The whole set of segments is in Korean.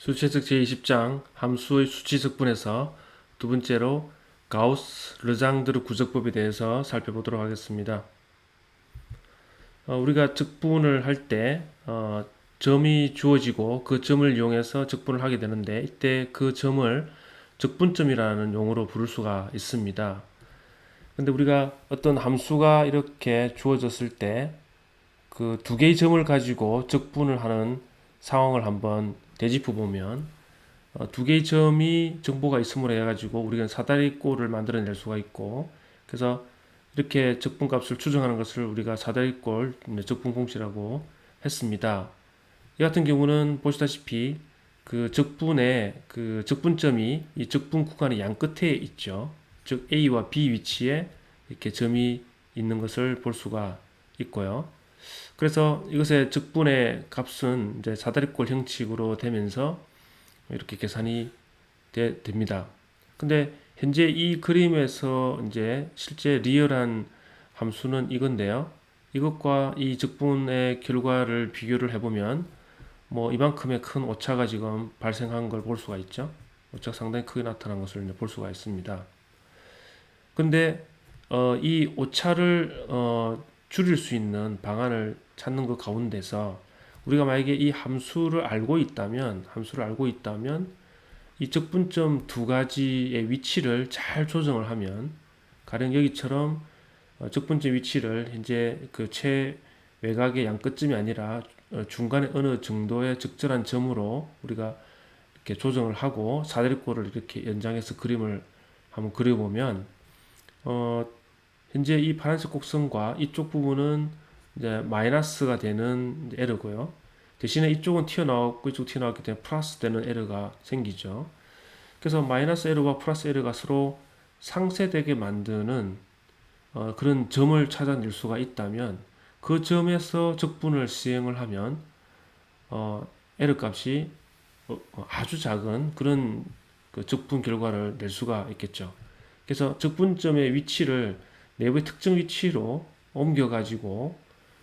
수치해석 제20장 함수의 수치석분에서 두 번째로 가우스 르장드르 구적법에 대해서 살펴보도록 하겠습니다. 어, 우리가 적분을 할때 어, 점이 주어지고 그 점을 이용해서 적분을 하게 되는데 이때 그 점을 적분점이라는 용어로 부를 수가 있습니다. 근데 우리가 어떤 함수가 이렇게 주어졌을 때 그 두 개의 점을 가지고 적분을 하는 상황을 한번 되짚어 보면 어, 두 개의 점이 정보가 있음으로 해가지고 우리가 사다리 꼴을 만들어낼 수가 있고 그래서 이렇게 적분값을 추정하는 것을 우리가 사다리 꼴 적분 공식이라고 했습니다. 이 같은 경우는 보시다시피 그 적분의 그 적분점이 이 적분 구간의 양 끝에 있죠. 즉 A와 B 위치에 이렇게 점이 있는 것을 볼 수가 있고요. 그래서 이것의 적분의 값은 이제 사다리꼴 형식으로 되면서 이렇게 계산이 되, 됩니다. 근데 현재 이 그림에서 이제 실제 리얼한 함수는 이건데요. 이것과 이 적분의 결과를 비교를 해보면 뭐 이만큼의 큰 오차가 지금 발생한 걸 볼 수가 있죠. 오차가 상당히 크게 나타난 것을 볼 수가 있습니다. 근데 어, 이 오차를 어, 줄일 수 있는 방안을 찾는 것 가운데서 우리가 만약에 이 함수를 알고 있다면 함수를 알고 있다면 이 적분점 두 가지의 위치를 잘 조정을 하면 가령 여기처럼 어, 적분점 위치를 현재 그 최외곽의 양 끝점이 아니라 어, 중간에 어느 정도의 적절한 점으로 우리가 이렇게 조정을 하고 사다리꼴을 이렇게 연장해서 그림을 한번 그려보면 어 현재 이 파란색 곡선과 이쪽 부분은 이제 마이너스가 되는 에러고요. 대신에 이쪽은 튀어나왔고 이쪽 튀어나왔기 때문에 플러스 되는 에러가 생기죠. 그래서 마이너스 에러와 플러스 에러가 서로 상쇄되게 만드는 어, 그런 점을 찾아낼 수가 있다면 그 점에서 적분을 시행을 하면 어, 에러 값이 어, 어, 아주 작은 그런 그 적분 결과를 낼 수가 있겠죠. 그래서 적분점의 위치를 내부의 특정 위치로 옮겨 가지고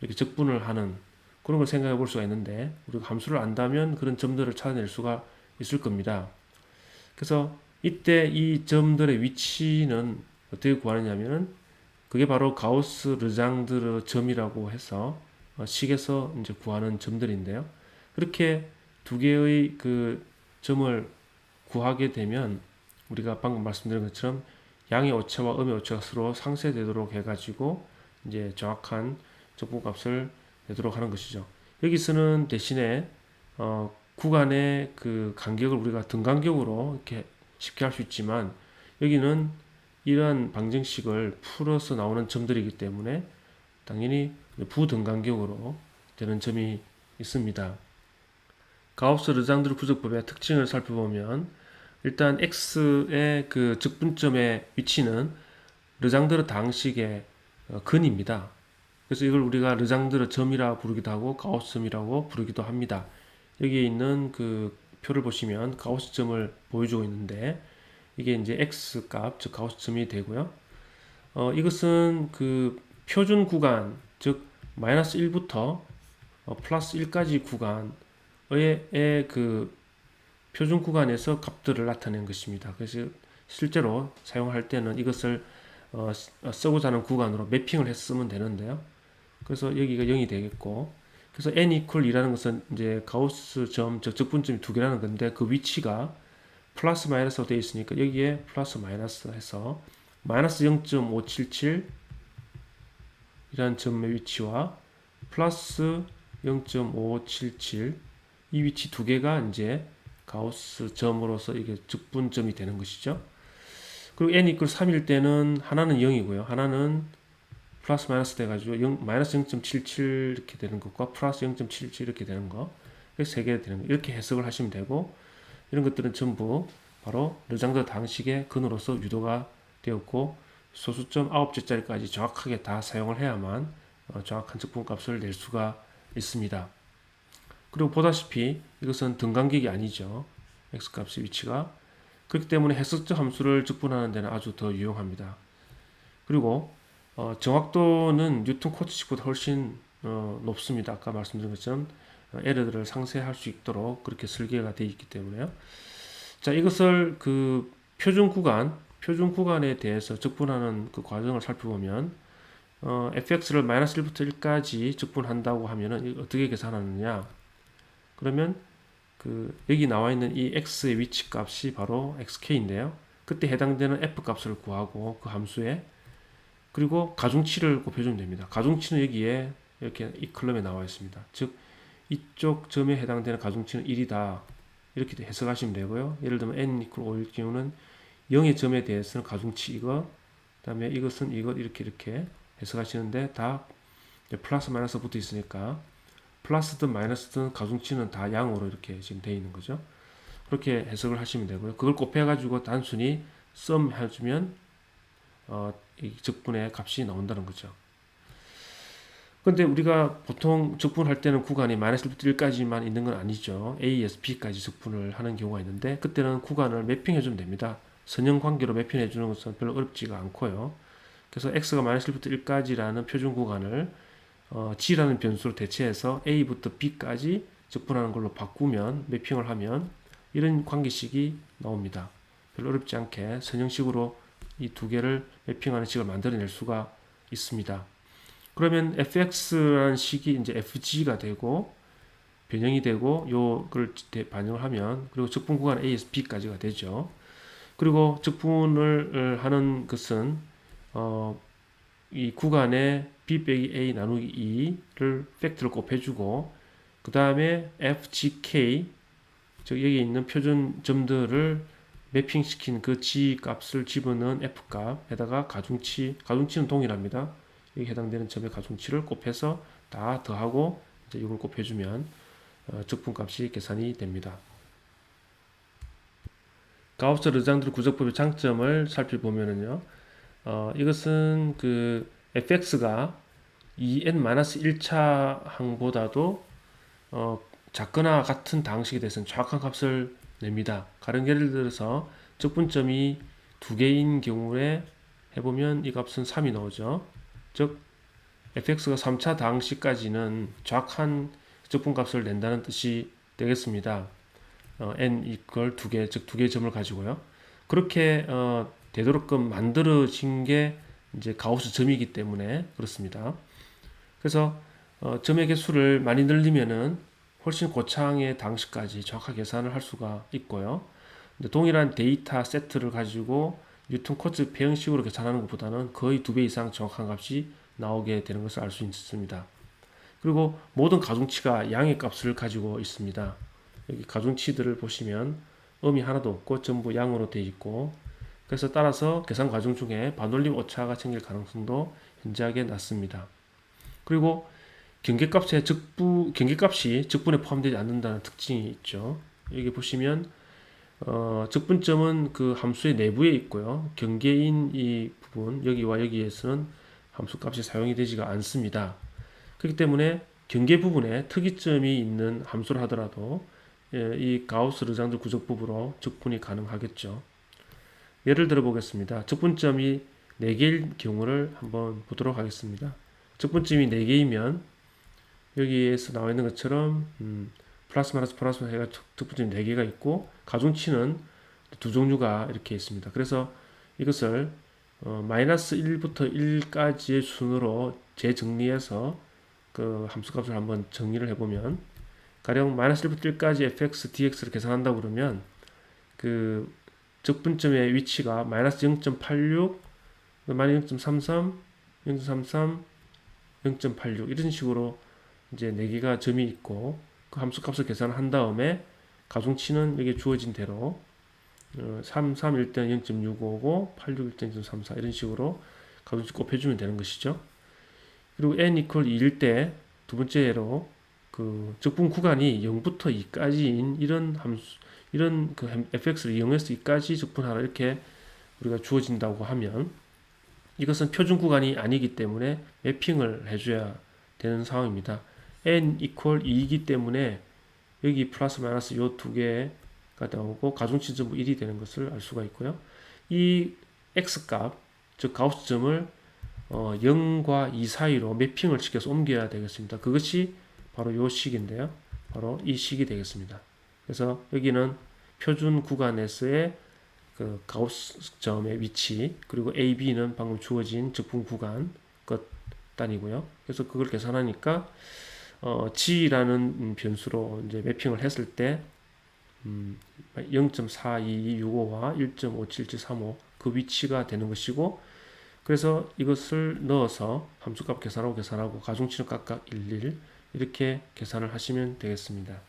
이렇게 적분을 하는 그런 걸 생각해 볼 수가 있는데 우리가 함수를 안다면 그런 점들을 찾아낼 수가 있을 겁니다. 그래서 이때 이 점들의 위치는 어떻게 구하느냐면은 그게 바로 가우스 르장드르 점이라고 해서 어, 식에서 이제 구하는 점들인데요. 그렇게 두 개의 그 점을 구하게 되면 우리가 방금 말씀드린 것처럼 양의 오차와 음의 오차가 서로 상쇄되도록 해가지고 이제 정확한 적분값을 내도록 하는 것이죠. 여기서는 대신에 어, 구간의 그 간격을 우리가 등간격으로 이렇게 쉽게 할 수 있지만 여기는 이러한 방정식을 풀어서 나오는 점들이기 때문에 당연히 부등간격으로 되는 점이 있습니다. 가우스 르장드르 부적법의 특징을 살펴보면 일단 x의 그 적분점의 위치는 르장드르 당식의 어, 근입니다. 그래서 이걸 우리가 르장드르 점이라 부르기도 하고 가우스 점이라고 부르기도 합니다. 여기에 있는 그 표를 보시면 가우스 점을 보여주고 있는데 이게 이제 x 값, 즉 가우스 점이 되고요. 어, 이것은 그 표준 구간, 즉 마이너스 1부터 어, 플러스 1까지 구간의 그 표준 구간에서 값들을 나타낸 것입니다. 그래서 실제로 사용할 때는 이것을 어, 쓰고자 하는 구간으로 매핑을 했으면 되는데요. 그래서 여기가 0이 되겠고, 그래서 n equal 이라는 것은 이제 가우스 점, 즉 적분점이 두 개라는 건데 그 위치가 플러스 마이너스로 되어 있으니까 여기에 플러스 마이너스 해서 마이너스 0.577 이라는 점의 위치와 플러스 0.577 이 위치 두 개가 이제 가우스 점으로서 이게 적분점이 되는 것이죠. 그리고 n 이퀄 3일 때는 하나는 0이고요. 하나는 플러스 마이너스 돼가지고 0, 마이너스 0.77 이렇게 되는 것과 플러스 0.77 이렇게 되는 거. 세개 되는 거. 이렇게 해석을 하시면 되고 이런 것들은 전부 바로 르장드 당식의 근으로서 유도가 되었고 소수점 9제짜리까지 정확하게 다 사용을 해야만 어, 정확한 적분값을 낼 수가 있습니다. 그리고 보다시피 이것은 등간격이 아니죠. x값의 위치가 그렇기 때문에 해석적 함수를 적분하는 데는 아주 더 유용합니다. 그리고 어, 정확도는 뉴턴 코트식보다 훨씬 어, 높습니다. 아까 말씀드린 것처럼 어, 에러들을 상쇄할 수 있도록 그렇게 설계가 되어 있기 때문에요. 자, 이것을 그 표준 구간, 표준 구간에 대해서 적분하는 그 과정을 살펴보면 어, fx를 마이너스 1부터 1까지 적분한다고 하면은 어떻게 계산하느냐? 그러면 그 여기 나와 있는 이 x의 위치 값이 바로 xk인데요. 그때 해당되는 f 값을 구하고 그 함수에 그리고 가중치를 곱해주면 됩니다. 가중치는 여기에 이렇게 이 컬럼에 나와 있습니다. 즉 이쪽 점에 해당되는 가중치는 1이다. 이렇게 해석하시면 되고요. 예를 들면 n 이퀄 5일 경우는 0의 점에 대해서는 가중치 이것, 그다음에 이것은 이것 이렇게 이렇게 해석하시는데 다 플러스 마이너스 붙어 있으니까 플러스든 마이너스든 가중치는 다 양으로 이렇게 지금 되어 있는 거죠. 그렇게 해석을 하시면 되고요. 그걸 곱해가지고 단순히 썸 해주면 어, 이 적분의 값이 나온다는 거죠. 근데 우리가 보통 적분할 때는 구간이 마이너스 1부터 1까지만 있는 건 아니죠. A에서 B까지 적분을 하는 경우가 있는데 그때는 구간을 매핑해 주면 됩니다. 선형 관계로 매핑해 주는 것은 별로 어렵지가 않고요. 그래서 x가 마이너스 1부터 1까지라는 표준 구간을 어, g라는 변수로 대체해서 a부터 b까지 적분하는 걸로 바꾸면 매핑을 하면 이런 관계식이 나옵니다. 별로 어렵지 않게 선형식으로 이 두 개를 매핑하는 식을 만들어낼 수가 있습니다. 그러면 fx라는 식이 이제 fg가 되고 변형이 되고 요걸 반영을 하면 그리고 적분 구간 a에서 b까지가 되죠. 그리고 적분을 하는 것은 어, 이 구간에 b 빼기 a 나누기 2를 팩트를 곱해주고 그 다음에 fgk 즉 여기 있는 표준 점들을 매핑시킨 그 g 값을 집어넣은 f 값에다가 가중치 가중치는 동일합니다. 여기 해당되는 점의 가중치를 곱해서 다 더하고 이제 이걸 곱해주면 어, 적분값이 계산이 됩니다. 가우스 르장들 구적법의 장점을 살펴보면은요. 어, 이것은 그 fx가 2n-1차 항보다도 어, 작거나 같은 당식에 대해서는 정확한 값을 냅니다. 가령 예를 들어서 적분점이 두 개인 경우에 해보면 이 값은 3이 나오죠. 즉 fx가 3차 당시까지는 정확한 적분값을 낸다는 뜻이 되겠습니다. 어, n 이걸 두 개, 즉 두 개의 점을 가지고요. 그렇게 어, 되도록끔 만들어진 게 이제 가우스 점이기 때문에 그렇습니다. 그래서 어, 점의 개수를 많이 늘리면은 훨씬 고창의 당시까지 정확하게 계산을 할 수가 있고요. 동일한 데이터 세트를 가지고 뉴턴 코츠 배형식으로 계산하는 것보다는 거의 두 배 이상 정확한 값이 나오게 되는 것을 알 수 있습니다. 그리고 모든 가중치가 양의 값을 가지고 있습니다. 여기 가중치들을 보시면 음이 하나도 없고 전부 양으로 되어 있고 그래서 따라서 계산 과정 중에 반올림 오차가 생길 가능성도 현저하게 낮습니다. 그리고 경계값의 적부 경계값이 적분에 포함되지 않는다는 특징이 있죠. 여기 보시면 어, 적분점은 그 함수의 내부에 있고요. 경계인 이 부분 여기와 여기에서는 함수 값이 사용이 되지가 않습니다. 그렇기 때문에 경계 부분에 특이점이 있는 함수를 하더라도 예, 이 가우스 르장들 구적법으로 적분이 가능하겠죠. 예를 들어 보겠습니다. 적분점이 4개일 경우를 한번 보도록 하겠습니다. 적분점이 4개이면 여기에서 나와 있는 것처럼 음, 플러스 마이너스 플러스 해가 적분점이 4개가 있고 가중치는 두 종류가 이렇게 있습니다. 그래서 이것을 어, 마이너스 1부터 1까지의 순으로 재정리해서 그 함수값을 한번 정리를 해보면 가령 마이너스 1부터 1까지 fx, dx를 계산한다 그러면 그 적분점의 위치가 마이너스 0.86, 마이너스 0.33, 0.33, 0.86 이런 식으로 이제 4개가 점이 있고 그 함수값을 계산한 다음에 가중치는 여기 주어진 대로 어, 331 때는 0.655, 86일 때는 0.34 이런 식으로 가중치 곱해주면 되는 것이죠. 그리고 n 이퀄 2일 때 두 번째로 그 적분 구간이 0부터 2까지인 이런 함수 이런 그 fx를 이용해서 2까지 적분하라 이렇게 우리가 주어진다고 하면 이것은 표준 구간이 아니기 때문에 매핑을 해줘야 되는 상황입니다. N 이퀄 2이기 때문에 여기 플러스 마이너스 요 두 개가 나오고 가중치 전부 1이 되는 것을 알 수가 있고요. 이 x값 즉 가우스 점을 어, 0과 2 사이로 매핑을 시켜서 옮겨야 되겠습니다. 그것이 바로 요 식인데요. 바로 이 식이 되겠습니다. 그래서 여기는 표준 구간에서의 그 가우스 점의 위치 그리고 AB는 방금 주어진 적분 구간 것 단위고요. 그래서 그걸 계산하니까 어, G라는 음, 변수로 이제 매핑을 했을 때 음, 0.4265와 1.57735 그 위치가 되는 것이고 그래서 이것을 넣어서 함수값 계산하고 계산하고 가중치는 각각 11 이렇게 계산을 하시면 되겠습니다.